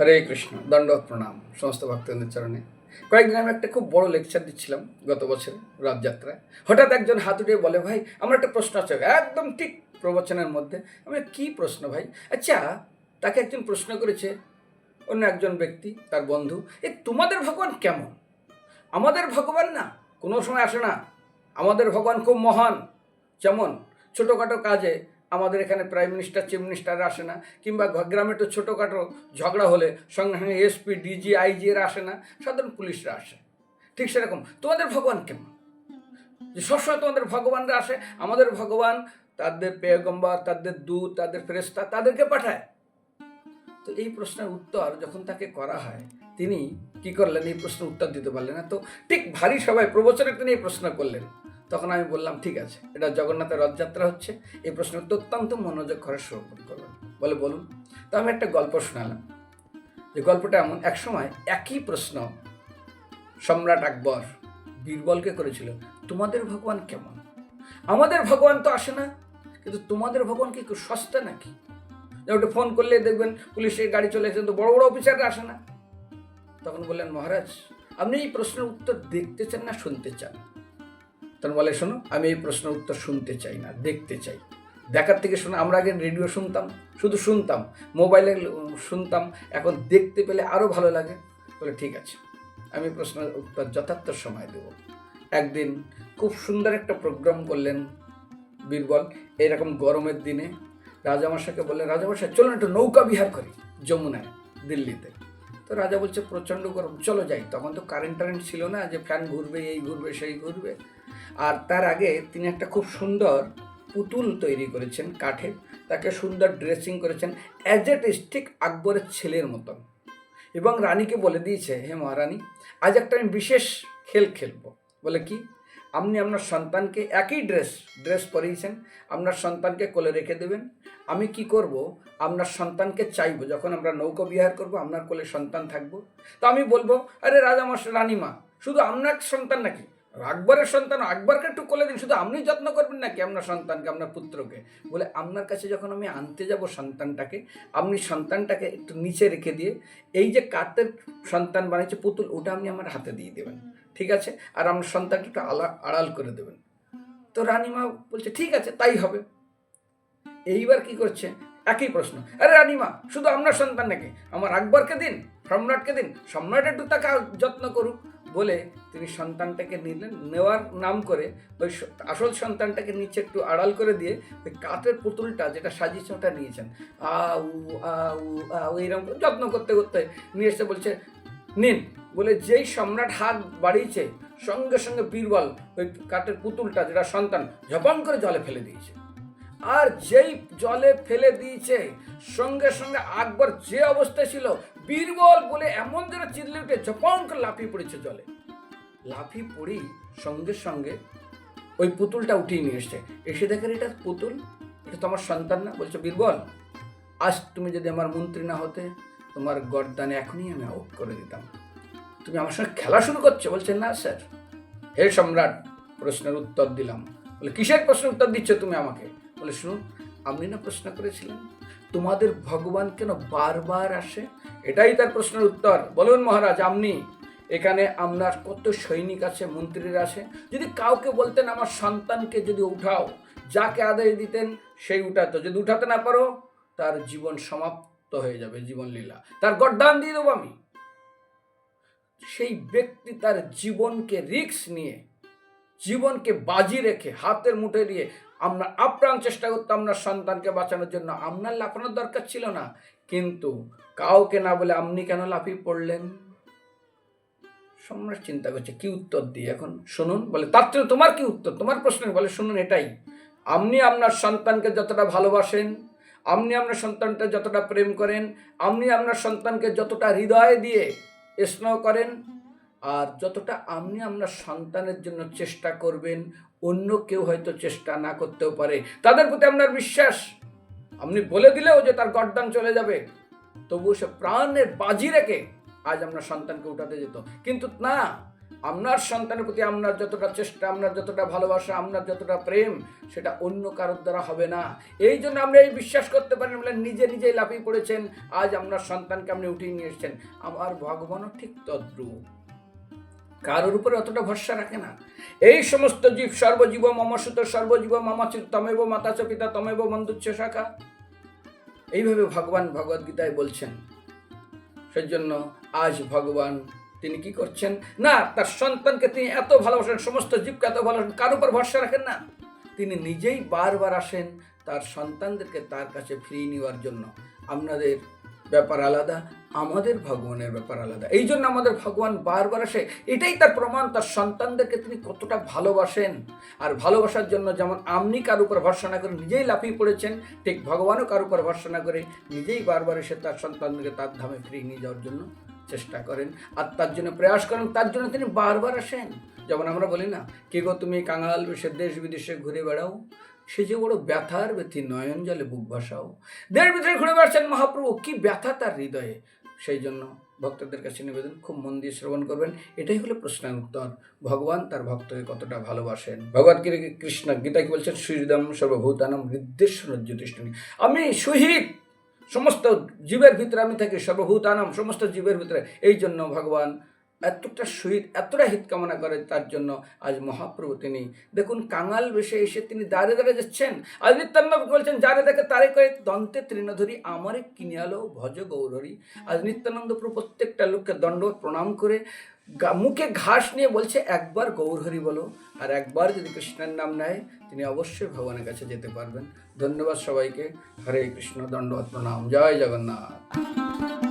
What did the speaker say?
হরে কৃষ্ণ দণ্ডবত প্রণাম, সমস্ত ভক্তদের চরণে। কয়েকদিন আমি একটা খুব বড় লেকচার দিচ্ছিলাম গত বছর রথযাত্রায়। হঠাৎ একজন হাত উঠিয়ে বলে, ভাই, আমার একটা প্রশ্ন আছে। একদম ঠিক প্রবচনের মধ্যে। আমি কি প্রশ্ন ভাই? আচ্ছা তাকে একজন প্রশ্ন করেছে অন্য একজন ব্যক্তি, তার বন্ধু, এ তোমাদের ভগবান কেমন? আমাদের ভগবান না, কোনো সময় আসে না। আমাদের ভগবান খুব মহান, যেমন ছোটোখাটো কাজে আমাদের এখানে প্রাইম মিনিস্টার চিফ মিনিস্টার আসে না। কিংবা গ্রামে তো ছোটোখাটো ঝগড়া হলে সঙ্গে সঙ্গে এসপি ডিজি আইজি এরা আসে না, সাধারণ পুলিশরা আসে। ঠিক সেরকম। তোমাদের ভগবান কেমন যে সবসময় তোমাদের ভগবানরা আসে, আমাদের ভগবান তাদের পেয়গম্বর তাদের দূত, তাদের ফেরেস্তা তাদেরকে পাঠায়। তো এই প্রশ্নের উত্তর যখন তাকে করা হয়, তিনি কি করলেন? এই প্রশ্নের উত্তর দিতে পারলেন না। তো ঠিক ভারী সবাই প্রবচনে তিনি এই প্রশ্ন করলেন। তখন আমি বললাম, ঠিক আছে, এটা জগন্নাথের রথযাত্রা হচ্ছে। এই প্রশ্ন উত্তর অত্যন্ত মনোযোগ করে শ্রবণ করবেন বলে, বলুন। তো আমি একটা গল্প শোনালাম। যে গল্পটা এমন, এক সময় একই প্রশ্ন সম্রাট আকবর বীরবলকে করেছিল, তোমাদের ভগবান কেমন? আমাদের ভগবান তো আসে না, কিন্তু তোমাদের ভগবান কি সস্তা নাকি? ওটা ফোন করলে দেখবেন, পুলিশের গাড়ি চলে এসে তো বড় বড় অফিসাররা আসে না। তখন বললেন, মহারাজ, আপনি এই প্রশ্নের উত্তর দেখতে চান না শুনতে চান। তখন বলে, শোনো, আমি এই প্রশ্নের উত্তর শুনতে চাই না, দেখতে চাই। দেখার থেকে শোনা, আমরা আগে রেডিও শুনতাম, শুধু শুনতাম, মোবাইলে শুনতাম, এখন দেখতে পেলে আরও ভালো লাগে। বলে, ঠিক আছে, আমি প্রশ্নের উত্তর যথার্থ সময় দেব। একদিন খুব সুন্দর একটা প্রোগ্রাম করলেন বীরবল, এরকম গরমের দিনে। রাজামশাইকে বললেন, রাজামশাই, চলুন একটু নৌকা বিহার করি যমুনায়, দিল্লিতে। তো রাজা বলছে, প্রচণ্ড গরম, চলো যাই। তখন তো কারেন্ট টারেন্ট ছিল না যে ফ্যান ঘুরবে, এই ঘুরবে, সেই ঘুরবে। আর তার আগে তিনি একটা খুব সুন্দর পুতুল তৈরি করেছেন কাঠের। তাকে সুন্দর ড্রেসিং করেছেন অ্যাজ এ ঠিক আকবরের ছেলের মতন। এবং রানীকে বলে দিয়েছে, হে মহারানী, আজ একটা আমি বিশেষ খেল খেলব। বলে কি? আপনি আপনার সন্তানকে একই ড্রেস ড্রেস পরিয়েছেন। আপনার সন্তানকে কোলে রেখে দেবেন। আমি কি করব? আপনার সন্তানকে চাইব। যখন আমরা নৌকো বিহার করব, আপনার কোলে সন্তান থাকব। তো আমি বলব, আরে রাজামশ রানীমা, শুধু আপনার সন্তান নাকি? আকবরের সন্তান, আকবরকে একটু কোলে দিন, শুধু আপনি যত্ন করবেন নাকি আপনার সন্তানকে, আপনার পুত্রকে? বলে, আপনার কাছে যখন আমি আনতে যাব সন্তানটাকে, আপনি সন্তানটাকে একটু নিচে রেখে দিয়ে, এই যে কাঠের সন্তান বানিয়েছে পুতুল, ওটা আপনি আমার হাতে দিয়ে দেবেন, ঠিক আছে? আর আমার সন্তানটা একটু আলা, আড়াল করে দেবেন। তো রানীমা বলছে, ঠিক আছে, তাই হবে। এইবার কি করছে? একই প্রশ্ন, আরে রানীমা, শুধু আপনার সন্তান নাকি? আমার আকবরকে দিন, সম্রাটকে দিন, সম্রাট একটু তাকে যত্ন করুক। বলে তিনি সন্তানটাকে নিলেন নেওয়ার নাম করে, ওই আসল সন্তানটাকে নিচে একটু আড়াল করে দিয়ে ওই কাঠের পুতুলটা যেটা সাজিয়েছে ওটা নিয়েছেন। আ উ আ উ আ যত্ন করতে করতে নিয়ে এসে বলছে, নিন। বলে যেই সম্রাট হাত বাড়িয়েছে, সঙ্গে সঙ্গে বীরবল ওই কাঠের পুতুলটা, যেটা সন্তান ঝপাং করে জলে ফেলে দিয়েছে। আর যেই জলে ফেলে দিয়েছে, সঙ্গে সঙ্গে আকবর যে অবস্থায় ছিল, বীরবল বলে এমন যেন চিল্লে উঠে ঝপাং লাফিয়ে পড়েছে জলে। লাফিয়ে পড়েই সঙ্গে সঙ্গে ওই পুতুলটা উঠিয়ে নিয়ে এসছে। এসে দেখেন এটা পুতুল? এটা তো আমার সন্তান না? বলছে, বীরবল, আজ তুমি যদি আমার মন্ত্রী না হতে, তোমার গর্দানে এখনই আমি আউট করে দিতাম। তুমি আমার সঙ্গে খেলা শুরু করছ? বলছে, না, স্যার। হে সম্রাট, প্রশ্নের উত্তর দিলাম। বলে, কিসের প্রশ্নের উত্তর দিচ্ছ তুমি আমাকে? বলে, শুনুন, আপনি না প্রশ্ন করেছিলেন, তোমাদের ভগবান কেন বারবার আসে? এটাই তার প্রশ্নের উত্তর। বলুন মহারাজ, আপনি, এখানে আপনার কত সৈনিক আছে, মন্ত্রীরা আছে? যদি কাউকে বলতেন আমার সন্তানকে যদি উঠাও, যাকে আদেশ দিতেন সেই উঠাতো। যদি উঠাতে না পারো, তার জীবন সমাপ্ত হয়ে যাবে জীবন লীলা তার গড্ডান দিয়ে দেবো আমি। সেই ব্যক্তি তার জীবনকে রিস্ক নিয়ে, জীবনকে বাজি রেখে, হাতের মুঠে দিয়ে আমরা আপ্রাণ চেষ্টা করতাম আপনার সন্তানকে বাঁচানোর জন্য। আপনার লাফানোর দরকার ছিল না। কিন্তু কাউকে না বলে আপনি কেন লাফিয়ে পড়লেন? সম্রাট চিন্তা করছে, কি উত্তর দিই? এখন শুনুন, বলে, তার থেকে তোমার কি উত্তর? তোমার প্রশ্ন, বলে, শুনুন এটাই। আপনি আপনার সন্তানকে যতটা ভালোবাসেন, আপনি আপনার সন্তানটা যতটা প্রেম করেন, আপনি আপনার সন্তানকে যতটা হৃদয় দিয়ে স্নেহ করেন আর যতটা আপনি আপনার সন্তানের জন্য চেষ্টা করবেন, অন্য কেউ হয়তো চেষ্টা না করতেও পারে। তাদের প্রতি আপনার বিশ্বাস। আপনি বলে দিলেও যে তার গড্ডান চলে যাবে। তবুও সে প্রাণের বাজি রেখে আজ আপনার সন্তানকে উঠাতে যেত। কিন্তু না, আপনার সন্তানের প্রতি আপনার যতটা চেষ্টা, আপনার যতটা ভালোবাসা, আপনার যতটা প্রেম, সেটা অন্য কারোর দ্বারা হবে না। এই জন্য আমরা এই বিশ্বাস করতে পারেন বলে নিজে নিজেই লাফিয়ে পড়েছেন, আজ আপনার সন্তানকে আপনি উঠিয়ে নিয়ে এসেছেন। আমার ভগবানও ঠিক তদ্রূপ। কারোর উপরে অতটা ভরসা রাখে না। এই সমস্ত জীব সর্বজীব মমসুত, সর্বজীব মমাচিত, তমেব মাতা চ পিতা তমেব বন্ধুচ্ছ শাখা। এইভাবে ভগবান ভগবদ গীতায় বলছেন। সেজন্য আজ ভগবান তিনি কি করছেন? না, তার সন্তানকে তিনি এত ভালোবাসেন, সমস্ত জীবকে এত ভালোবাসেন কার উপর ভরসা রাখেন না। তিনি নিজেই বারবার আসেন তার সন্তানদেরকে তার কাছে ফিরিয়ে নেওয়ার জন্য। আপনাদের ব্যাপার আলাদা, আমাদের ভগবানের ব্যাপার আলাদা। এই জন্য আমাদের ভগবান বারবার আসে। এটাই তার প্রমাণ, তার সন্তানদেরকে তিনি কতটা ভালোবাসেন। আর ভালোবাসার জন্য যেমন আপনি কার উপর ভরসা না করে নিজেই লাফিয়ে পড়েছেন, ঠিক ভগবানও কার উপর ভরসা না করে নিজেই বারবার এসে তার সন্তানদেরকে তার ধামে ফিরিয়ে নিয়ে যাওয়ার জন্য চেষ্টা করেন। আর তার জন্য প্রয়াস করেন, তার জন্য তিনি বারবার আসেন। যেমন আমরা বলি না, কে গো তুমি কাঙাল দেশ বিদেশে ঘুরে বেড়াও? সে যে বড় ব্যথার ব্যথি, নয়ন জলে বুক ভাসাও। দেশ ভিতরে ঘুরে বেড়াচ্ছেন মহাপ্রভু, কি ব্যথা তার হৃদয়ে? সেই জন্য ভক্তদের কাছে নিবেদন, খুব মন দিয়ে শ্রবণ করবেন। এটাই হলো প্রশ্নের উত্তর। ভগবান তার ভক্তকে কতটা ভালোবাসেন? ভগবত কৃষ্ণ গীতা কি বলছেন? সুহৃদম সর্বভূতানম হৃদ্দেশ্বর জ্যোতিষ্ঠনী আমি সুহিত সমস্ত জীবের ভিতরে আমি থাকি, সর্বভূতানম সমস্ত জীবের ভিতরে। এই জন্য ভগবান এতটা শহীদ এতটা হিত কামনা করে তার জন্য আজ মহাপ্রভু তিনি। দেখুন কাঙাল বেশে এসে তিনি দাঁড়ে দাঁড়ে যাচ্ছেন। আজ নিত্যানন্দ বলছেন যারে দেখে তারে করে দন্তে তৃণধরি আমারে কিনিয়ালো ভজ গৌরী আজ নিত্যানন্দ প্রভু প্রত্যেকটা লোককে দণ্ড প্রণাম করে মুখে ঘাস নিয়ে বলছে একবার গৌরহরি বলো আর একবার যদি কৃষ্ণের নাম নেয় তিনি অবশ্যই ভগবানের কাছে যেতে পারবেন। ধন্যবাদ সবাইকে। হরে কৃষ্ণ দণ্ডবত প্রণাম। জয় জগন্নাথ।